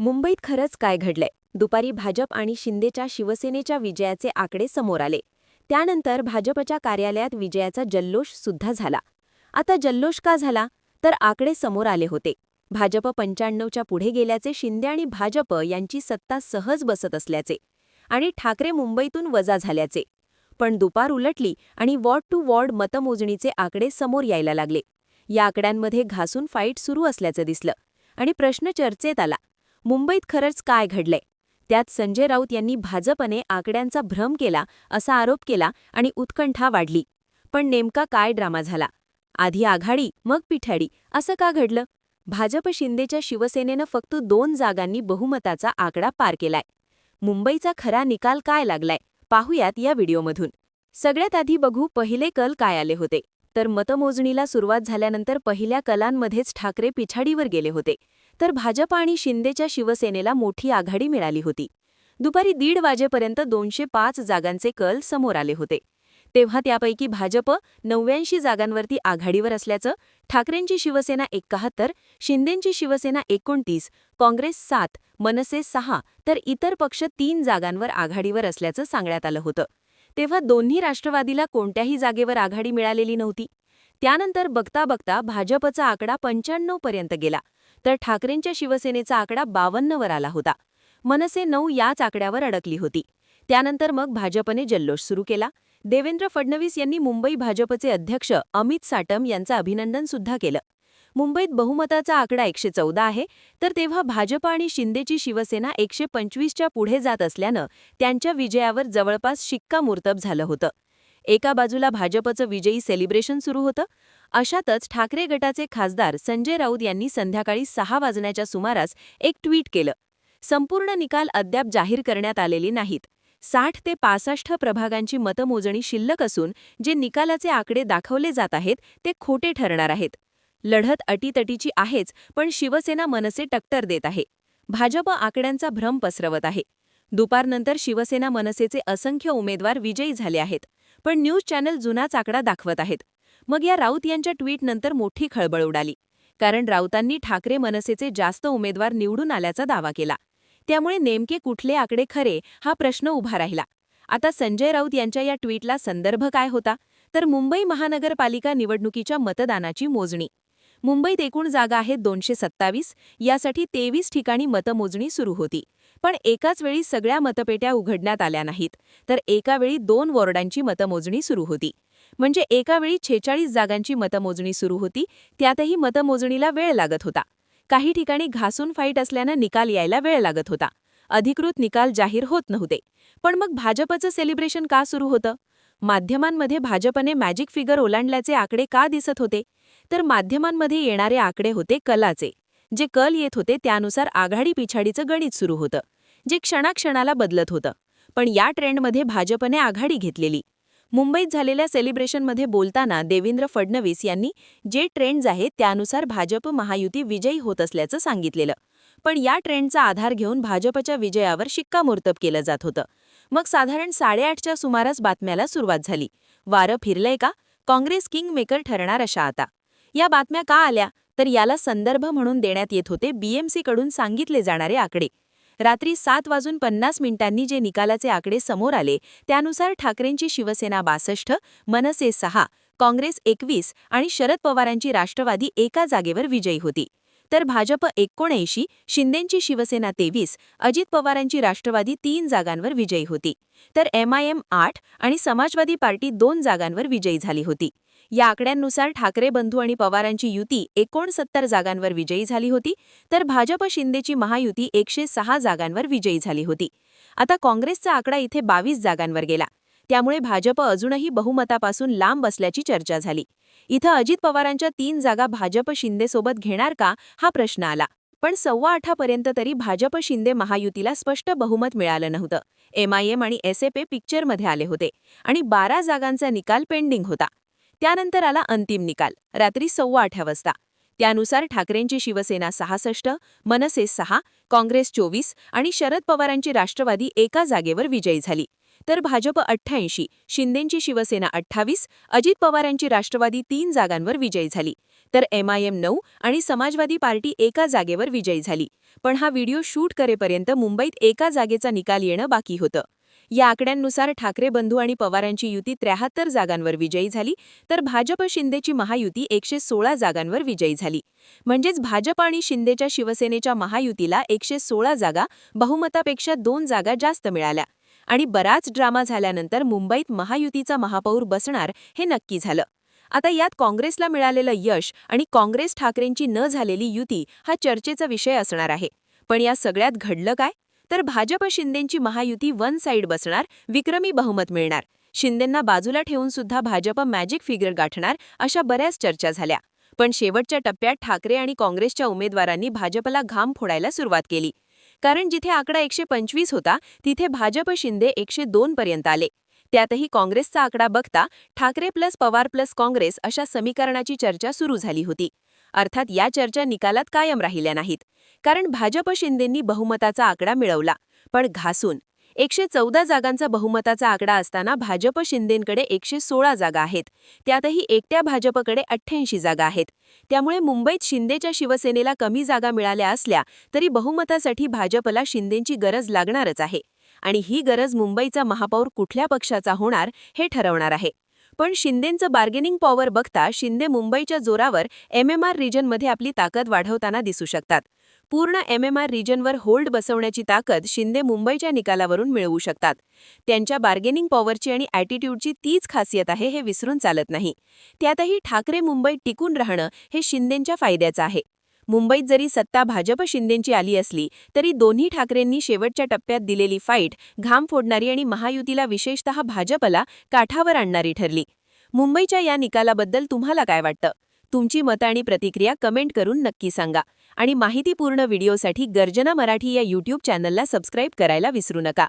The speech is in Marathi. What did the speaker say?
मुंबईत खरंच काय घडलंय? दुपारी भाजप आणि शिंदेच्या शिवसेनेच्या विजयाचे आकडे समोर आले. त्यानंतर भाजपच्या कार्यालयात विजयाचा जल्लोष सुद्धा झाला. आता जल्लोष का झाला? तर आकडे समोर आले होते. भाजप पंच्याण्णवच्या पुढे गेल्याचे शिंदे आणि भाजप यांची सत्ता सहज बसत असल्याचे आणि ठाकरे मुंबईतून वजा झाल्याचे. पण दुपार उलटली आणि वॉर्ड टू वॉर्ड मतमोजणीचे आकडे समोर यायला लागले. या आकड्यांमध्ये घासून फाईट सुरू असल्याचं दिसलं आणि प्रश्न चर्चेत आला. मुंबईत खरंच काय घडलंय? त्यात संजय राऊत यांनी भाजपने आकड्यांचा भ्रम केला असा आरोप केला आणि उत्कंठा वाढली. पण नेमका काय ड्रामा झाला? आधी आघाडी मग पिठाडी असं का घडलं? भाजप शिंदेच्या शिवसेनेनं फक्त दोन जागांनी बहुमताचा आकडा पार केलाय. मुंबईचा खरा निकाल काय लागलाय? पाहूयात या व्हिडिओमधून. सगळ्यात आधी बघू पहिले कल काय आले होते. तर मतमोजणीला सुरुवात झाल्यानंतर पहिल्या कलांमध्येच ठाकरे पिछाडीवर गेले होते. तर भाजप आणि शिंदेच्या शिवसेनेला मोठी आघाडी मिळाली होती. दुपारी दीड वाजेपर्यंत दोनशे पाच जागांचे कल समोर आले होते. तेव्हा त्यापैकी भाजप नव्याऐंशी जागांवरती आघाडीवर असल्याचं ठाकरेंची शिवसेना एकाहत्तर शिंदेंची शिवसेना एकोणतीस काँग्रेस सात मनसे सहा तर इतर पक्ष तीन जागांवर आघाडीवर असल्याचं सांगण्यात आलं होतं. तेव्हा दोन्ही राष्ट्रवादीला कोणत्याही जागेवर आघाडी मिळालेली नव्हती. त्यानंतर बघता बघता भाजपचा आकडा पंच्याण्णव पर्यंत गेला. तर ठाकरेंच्या शिवसेनेचा आकडा बावन्नवर आला होता. मनसे नऊ याच आकड्यावर अडकली होती. त्यानंतर मग भाजपने जल्लोष सुरू केला. देवेंद्र फडणवीस यांनी मुंबई भाजपचे अध्यक्ष अमित साटम यांचं अभिनंदन सुद्धा केलं. मुंबईत बहुमताचा आकडा एकशे चौदा आहे तर तेव्हा भाजप आणि शिंदेची शिवसेना एकशे पंचवीसच्या पुढे जात असल्यानं त्यांच्या विजयावर जवळपास शिक्कामोर्तब झालं होतं. एका बाजूला भाजपचं विजयी सेलिब्रेशन सुरू होतं अशातच ठाकरे गटाचे खासदार संजय राऊत यांनी संध्याकाळी सहा वाजण्याच्या सुमारास एक ट्विट केलं. संपूर्ण निकाल अद्याप जाहीर करण्यात आलेले नाहीत. साठ ते पासष्ट प्रभागांची मतमोजणी शिल्लक असून जे निकालाचे आकडे दाखवले जात आहेत ते खोटे ठरणार आहेत. लढत अटीतटीची आहेच पण शिवसेना मनसे टक्कर देत आहे. भाजप आकड्यांचा भ्रम पसरवत आहे. दुपारनंतर शिवसेना मनसेचे असंख्य उमेदवार विजयी झाले आहेत. पण न्यूज चॅनल जुनाच आकडा दाखवत आहेत. मग या राऊत यांच्या ट्विटनंतर मोठी खळबळ उडाली. कारण राऊतांनी ठाकरे मनसेचे जास्त उमेदवार निवडून आल्याचा दावा केला. त्यामुळे नेमके कुठले आकडे खरे हा प्रश्न उभा राहिला. आता संजय राऊत यांच्या या ट्विटला संदर्भ काय होता? तर मुंबई महानगरपालिका निवडणुकीच्या मतदानाची मोजणी. मुंबईत एकूण जागा आहेत दोनशे सत्तावीस यासाठी तेवीस ठिकाणी मतमोजणी सुरू होती. पण एकाच वेळी सगळ्या मतपेट्या उघडण्यात आल्या नाहीत. तर एका वेळी दोन वॉर्डांची मतमोजणी सुरू होती. म्हणजे एकावेळी छेचाळीस जागांची मतमोजणी सुरू होती त्यातही मतमोजणीला वेळ लागत होता. काही ठिकाणी घासून फाईट असल्यानं निकाल यायला वेळ लागत होता. अधिकृत निकाल जाहीर होत नव्हते. पण मग भाजपचं सेलिब्रेशन का सुरू होतं? माध्यमांमध्ये भाजपने मॅजिक फिगर ओलांडल्याचे आकडे का दिसत होते? तर माध्यमांमध्ये येणारे आकडे होते कलाचे. जे कल येत होते त्यानुसार आघाडी पिछाडीचं गणित सुरू होतं जे क्षणाक्षणाला बदलत होतं. पण या ट्रेंडमध्ये भाजपने आघाडी घेतलेली. मुंबईत झालेल्या सेलिब्रेशनमध्ये बोलताना देवेंद्र फडणवीस यांनी जे ट्रेंड्स आहेत त्यानुसार भाजप महायुती विजयी होत असल्याचं सांगितलेलं. पण या ट्रेंडचा आधार घेऊन भाजपच्या विजयावर शिक्कामोर्तब केलं जात होतं. मग साधारण साडेआठच्या सुमारास बातम्याला सुरुवात झाली. वारं फिरलंय का? काँग्रेस किंग मेकर ठरणार अशा आता. या बातम्या का आल्या? तर याला संदर्भ म्हणून देण्यात येत होते बीएमसीकडून सांगितले जाणारे आकडे. रात्री सात वाजून पन्नास मिनिटांनी जे निकालाचे आकडे समोर आले त्यानुसार ठाकरेंची शिवसेना बासष्ट मनसे सहा काँग्रेस एकवीस आणि शरद पवारांची राष्ट्रवादी एका जागेवर विजयी होती. तर भाजप एकोणऐंशी शिंदेंची शिवसेना तेवीस अजित पवारांची राष्ट्रवादी तीन जागांवर विजयी होती. तर एमआयएम आठ आणि समाजवादी पार्टी दोन जागांवर विजयी झाली होती. या आकड्यांनुसार ठाकरे बंधू आणि पवारांची युती एकोणसत्तर जागांवर विजयी झाली होती तर भाजप शिंदेची महायुती एकशे सहा जागांवर विजयी झाली होती. आता काँग्रेसचा आकडा इथे बावीस जागांवर गेला. त्यामुळे भाजप अजूनही बहुमतापासून लांब असल्याची चर्चा झाली. इथं अजित पवारांच्या तीन जागा भाजप शिंदेसोबत घेणार का हा प्रश्न आला. पण सव्वा आठापर्यंत तरी भाजप शिंदे महायुतीला स्पष्ट बहुमत मिळालं नव्हतं. एमआयएम आणि एसएपे पिक्चरमध्ये आले होते. आणि बारा जागांचा निकाल पेंडिंग होता. त्यानंतर आला अंतिम निकाल रात्री सव्वा आठ वाजता. त्यानुसार ठाकरेंची शिवसेना सहासष्ट मनसे सहा काँग्रेस चोवीस आणि शरद पवारांची राष्ट्रवादी एका जागेवर विजयी झाली. तर भाजप अठ्ठ्याऐंशी शिंदेंची शिवसेना अठ्ठावीस अजित पवारांची राष्ट्रवादी तीन जागांवर विजयी झाली. तर एमआयएम नऊ आणि समाजवादी पार्टी एका जागेवर विजयी झाली. पण हा व्हिडिओ शूट करेपर्यंत मुंबईत एका जागेचा निकाल येणं बाकी होतं. या आकड्यांनुसार ठाकरे बंधू आणि पवारांची युती त्र्याहत्तर जागांवर विजयी झाली तर भाजप शिंदेची महायुती एकशे सोळा जागांवर विजयी झाली. म्हणजेच भाजप आणि शिंदेच्या शिवसेनेच्या महायुतीला एकशे सोळा जागा बहुमतापेक्षा दोन जागा जास्त मिळाल्या. आणि बराच ड्रामा झाल्यानंतर मुंबईत महायुतीचा महापौर बसणार हे नक्की झालं. आता यात काँग्रेसला मिळालेलं यश आणि काँग्रेस ठाकरेंची न झालेली युती हा चर्चेचा विषय असणार आहे. पण या सगळ्यात घडलं काय? तर भाजप शिंदेंची महायुती वन साईड बसणार विक्रमी बहुमत मिळणार. शिंदेंना बाजूला ठेवून सुद्धा भाजप मॅजिक फिगर गाठणार अशा बऱ्याच चर्चा झाल्या. पण शेवटच्या टप्प्यात ठाकरे आणि काँग्रेसच्या उमेदवारांनी भाजपला घाम फोडायला सुरुवात केली. कारण जिथे आकडा एकशे पंचवीस होता तिथे भाजप शिंदे एकशे दोन पर्यंत आले. त्यातही काँग्रेसचा आकडा बघता ठाकरे प्लस पवार प्लस काँग्रेस अशा समीकरणाची चर्चा सुरू झाली होती. अर्थात या चर्चा निकालात कायम राहिल्या नाहीत. कारण भाजप शिंदेंनी बहुमताचा आकडा मिळवला. पण घासून एकशे चौदा जागांचा बहुमताचा आकडा असताना भाजप शिंदेंकडे एकशे सोळा जागा आहेत. त्यातही एकट्या भाजपकडे अठ्ठ्याऐंशी जागा आहेत. त्यामुळे मुंबईत शिंदेच्या शिवसेनेला कमी जागा मिळाल्या असल्या तरी बहुमतासाठी भाजपला शिंदेंची गरज लागणारच आहे. आणि ही गरज मुंबईचा महापौर कुठल्या पक्षाचा होणार हे ठरवणार आहे. पण शिंदेंचं बार्गेनिंग पॉवर बघता शिंदे मुंबईच्या जोरावर एमएमआर रिजनमध्ये आपली ताकद वाढवताना दिसू शकतात. पूर्ण एमएमआर रिजनवर होल्ड बसवण्याची ताकद शिंदे मुंबईच्या निकालावरून मिळवू शकतात. त्यांच्या बार्गेनिंग पॉवरची आणि ॲटिट्यूडची तीच खासियत आहे हे विसरून चालत नाही. त्यातही ठाकरे मुंबईत टिकून राहणं हे शिंदेंच्या फायद्याचं आहे. मुंबईत जरी सत्ता भाजप शिंदेंची आली असली तरी दोन्ही ठाकरेंनी शेवटच्या टप्प्यात दिलेली फाईट घाम फोडणारी आणि महायुतीला विशेषतः भाजपला काठावर आणणारी ठरली. मुंबईच्या या निकालाबद्दल तुम्हाला काय वाटतं? तुमची मतं आणि प्रतिक्रिया कमेंट करून नक्की सांगा. आणि माहितीपूर्ण व्हिडिओसाठी गर्जना मराठी या यूट्यूब चॅनलला सबस्क्राईब करायला विसरू नका.